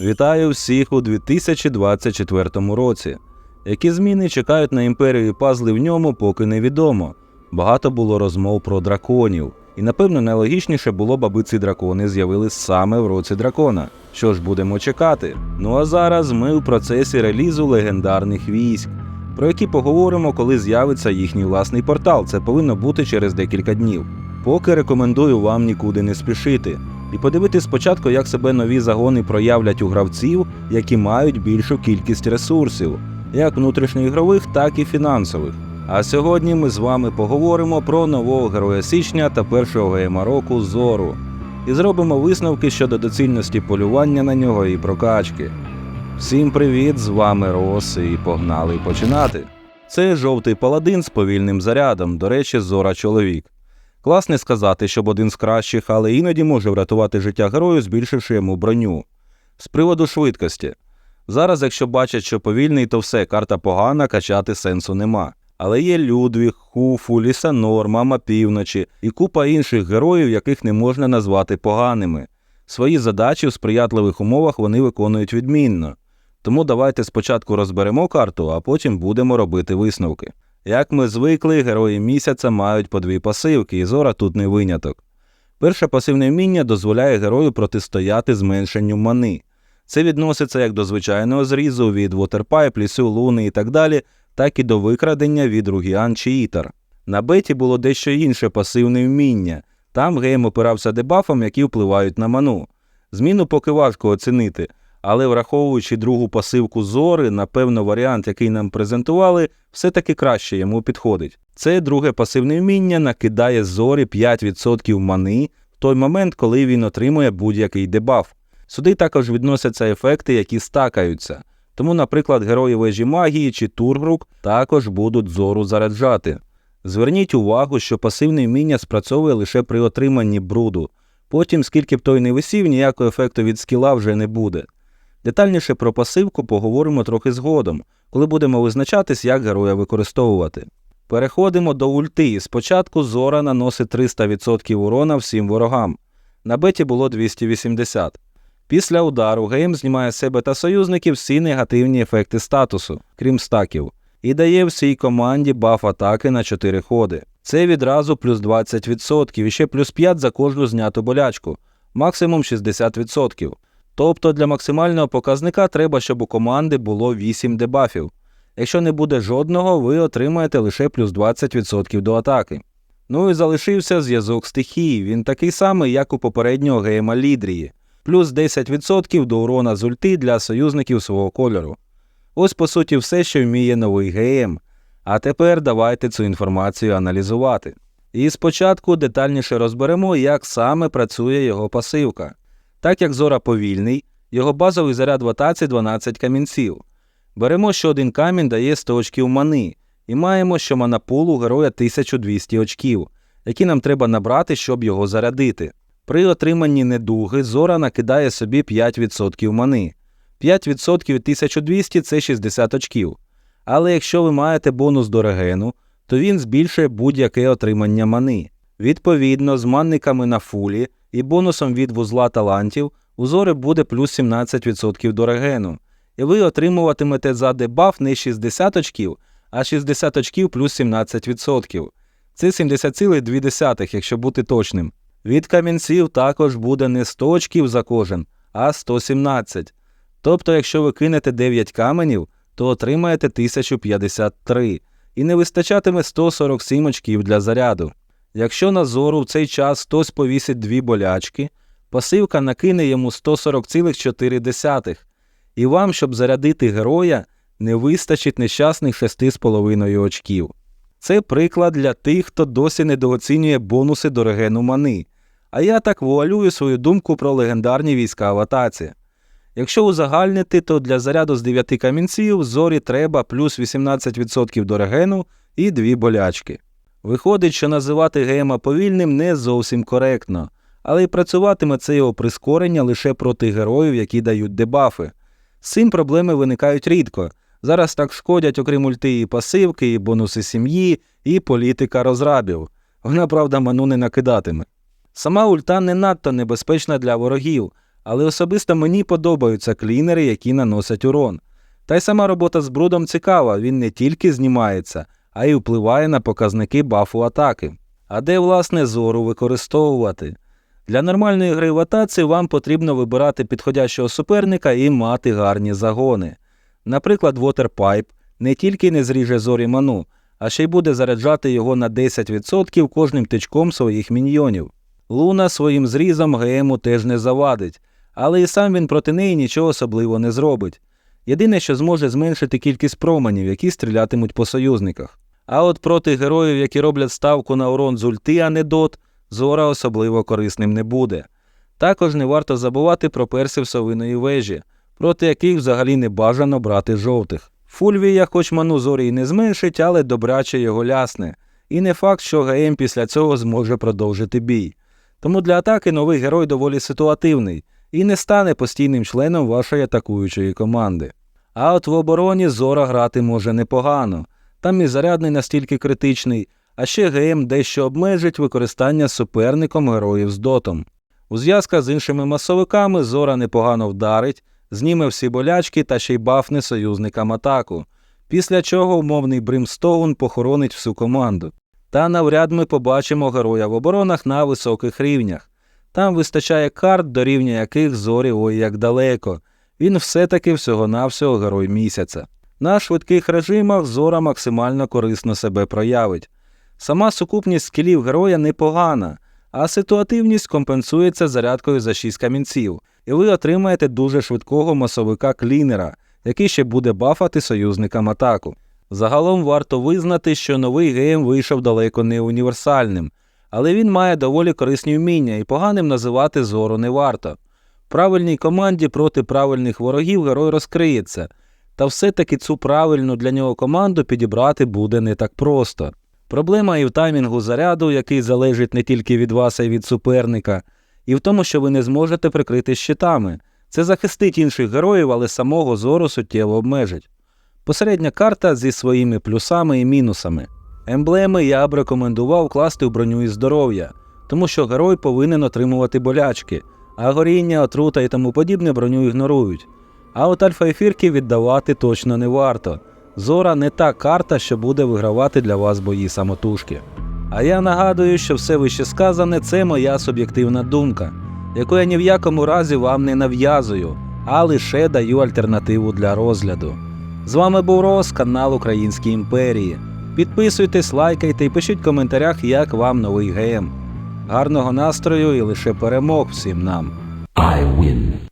Вітаю всіх у 2024 році. Які зміни чекають на імперію пазли в ньому, поки невідомо. Багато було розмов про драконів, і напевно найлогічніше було б, аби ці дракони з'явились саме в році дракона. Що ж будемо чекати? Ну а зараз ми у процесі релізу легендарних військ, про які поговоримо, коли з'явиться їхній власний портал. Це повинно бути через декілька днів. Поки рекомендую вам нікуди не спішити і подивитись спочатку, як себе нові загони проявлять у гравців, які мають більшу кількість ресурсів, як внутрішньоігрових, так і фінансових. А сьогодні ми з вами поговоримо про нового героя січня та першого гейма року Зору і зробимо висновки щодо доцільності полювання на нього і прокачки. Всім привіт! З вами Рос і погнали починати. Це жовтий паладин з повільним зарядом, до речі, Зора чоловік. Клас не сказати, щоб один з кращих, але іноді може врятувати життя герою, збільшивши йому броню. З приводу швидкості. Зараз, якщо бачать, що повільний, то все, карта погана, качати сенсу нема. Але є Людвіг, Хуфу, Лісанор, Мама Півночі і купа інших героїв, яких не можна назвати поганими. Свої задачі в сприятливих умовах вони виконують відмінно. Тому давайте спочатку розберемо карту, а потім будемо робити висновки. Як ми звикли, герої місяця мають по дві пасивки, і Зора тут не виняток. Перше пасивне вміння дозволяє герою протистояти зменшенню мани. Це відноситься як до звичайного зрізу від Waterpipe, лісу, луни і так далі, так і до викрадення від Ругіан чи Ітар. На беті було дещо інше пасивне вміння. Там гейм опирався дебафам, які впливають на ману. Зміну поки важко оцінити, але враховуючи другу пасивку зори, напевно, варіант, який нам презентували, все-таки краще йому підходить. Це друге пасивне вміння накидає зорі 5% мани в той момент, коли він отримує будь-який дебаф. Сюди також відносяться ефекти, які стакаються. Тому, наприклад, герої вежі магії чи Тургрук також будуть зору заряджати. Зверніть увагу, що пасивне вміння спрацьовує лише при отриманні бруду. Потім, скільки б той не висів, ніякого ефекту від скіла вже не буде. Детальніше про пасивку поговоримо трохи згодом, коли будемо визначатись, як героя використовувати. Переходимо до ульти. Спочатку Зора наносить 300% урона всім ворогам. На беті було 280. Після удару гейм знімає з себе та союзників всі негативні ефекти статусу, крім стаків, і дає всій команді баф атаки на 4 ходи. Це відразу плюс 20% і ще плюс 5 за кожну зняту болячку, максимум 60%. Тобто для максимального показника треба, щоб у команди було 8 дебафів. Якщо не буде жодного, ви отримаєте лише плюс 20% до атаки. Ну і залишився зв'язок стихії. Він такий самий, як у попереднього гейма Лідрії, плюс 10% до урона з ульти для союзників свого кольору. Ось по суті все, що вміє новий ГМ. А тепер давайте цю інформацію аналізувати. І спочатку детальніше розберемо, як саме працює його пасивка. Так як Зора повільний, його базовий заряд в атаці 12 камінців. Беремо, що один камінь дає 100 очків мани, і маємо, що манапул у героя 1200 очків, які нам треба набрати, щоб його зарядити. При отриманні недуги Зора накидає собі 5% мани. 5% від 1200 це 60 очків. Але якщо ви маєте бонус до регену, то він збільшує будь-яке отримання мани. Відповідно, з манниками на фулі і бонусом від вузла талантів у Зори буде плюс 17% до регену, і ви отримуватимете за дебаф не 60 очків, а 60 очків плюс 17%. Це 70,2, якщо бути точним. Від камінців також буде не 100 очків за кожен, а 117. Тобто, якщо ви кинете 9 каменів, то отримаєте 1053 і не вистачатиме 147 очків для заряду. Якщо на зору в цей час хтось повісить дві болячки, пасивка накине йому 140,4, і вам, щоб зарядити героя, не вистачить нещасних 6,5 очків. Це приклад для тих, хто досі недооцінює бонуси до регену мани. А я так вуалюю свою думку про легендарні війська в атаці. Якщо узагальнити, то для заряду з 9 камінців зорі треба плюс 18% до регену і дві болячки. Виходить, що називати гейма повільним не зовсім коректно, але й працюватиме це його прискорення лише проти героїв, які дають дебафи. З цим проблеми виникають рідко. Зараз так шкодять, окрім ульти і пасивки, і бонуси сім'ї, і політика розрабів. Вона, правда, ману не накидатиме. Сама ульта не надто небезпечна для ворогів, Але особисто мені подобаються клінери, які наносять урон. Та й сама робота з брудом цікава, він не тільки знімається, а й впливає на показники бафу атаки. А де, власне, зору використовувати? Для нормальної гри в атаці вам потрібно вибирати підходящого суперника і мати гарні загони. Наприклад, Waterpipe не тільки не зріже зорі ману, а ще й буде заряджати його на 10% кожним тичком своїх міньйонів. Луна своїм зрізом ГМу теж не завадить, але і сам він проти неї нічого особливо не зробить. Єдине, що зможе зменшити кількість променів, які стрілятимуть по союзниках. А от проти героїв, які роблять ставку на урон з ульти, а не дот, Зора особливо корисним не буде. Також не варто забувати про персів совиної вежі, проти яких взагалі не бажано брати жовтих. Фульвія, хоч ману зорі й не зменшить, але добряче його лясне. І не факт, що ГМ після цього зможе продовжити бій. Тому для атаки новий герой доволі ситуативний і не стане постійним членом вашої атакуючої команди. А от в обороні Зора грати може непогано. Там і зарядний настільки критичний, а ще ГМ дещо обмежить використання суперником героїв з дотом. У зв'язках з іншими масовиками Зора непогано вдарить, зніме всі болячки та ще й бафне союзникам атаку, після чого умовний Бримстоун похоронить всю команду. Та навряд ми побачимо героя в оборонах на високих рівнях. Там вистачає карт, до рівня яких зорі ой як далеко. Він все-таки всього-навсього герой місяця. На швидких режимах Зора максимально корисно себе проявить. Сама сукупність скілів героя непогана, а ситуативність компенсується зарядкою за 6 камінців, і ви отримаєте дуже швидкого масовика клінера, який ще буде бафати союзникам атаку. Загалом варто визнати, що новий гейм вийшов далеко не універсальним, але він має доволі корисні вміння і поганим називати зору не варто. В правильній команді проти правильних ворогів герой розкриється, та все-таки цю правильну для нього команду підібрати буде не так просто. Проблема і в таймінгу заряду, який залежить не тільки від вас, а й від суперника, і в тому, що ви не зможете прикрити щитами. Це захистить інших героїв, але самого зору суттєво обмежить. Посередня карта зі своїми плюсами і мінусами. Емблеми я б рекомендував класти в броню і здоров'я, тому що герой повинен отримувати болячки, а горіння, отрута і тому подібне броню ігнорують. А от альфа-ефірки віддавати точно не варто. Зора не та карта, що буде вигравати для вас бої самотужки. А я нагадую, що все вище сказане це моя суб'єктивна думка, яку я ні в якому разі вам не нав'язую, а лише даю альтернативу для розгляду. З вами був Рос, канал Української імперії. Підписуйтесь, лайкайте і пишіть в коментарях, як вам новий ГМ. Гарного настрою і лише перемог всім нам! I win.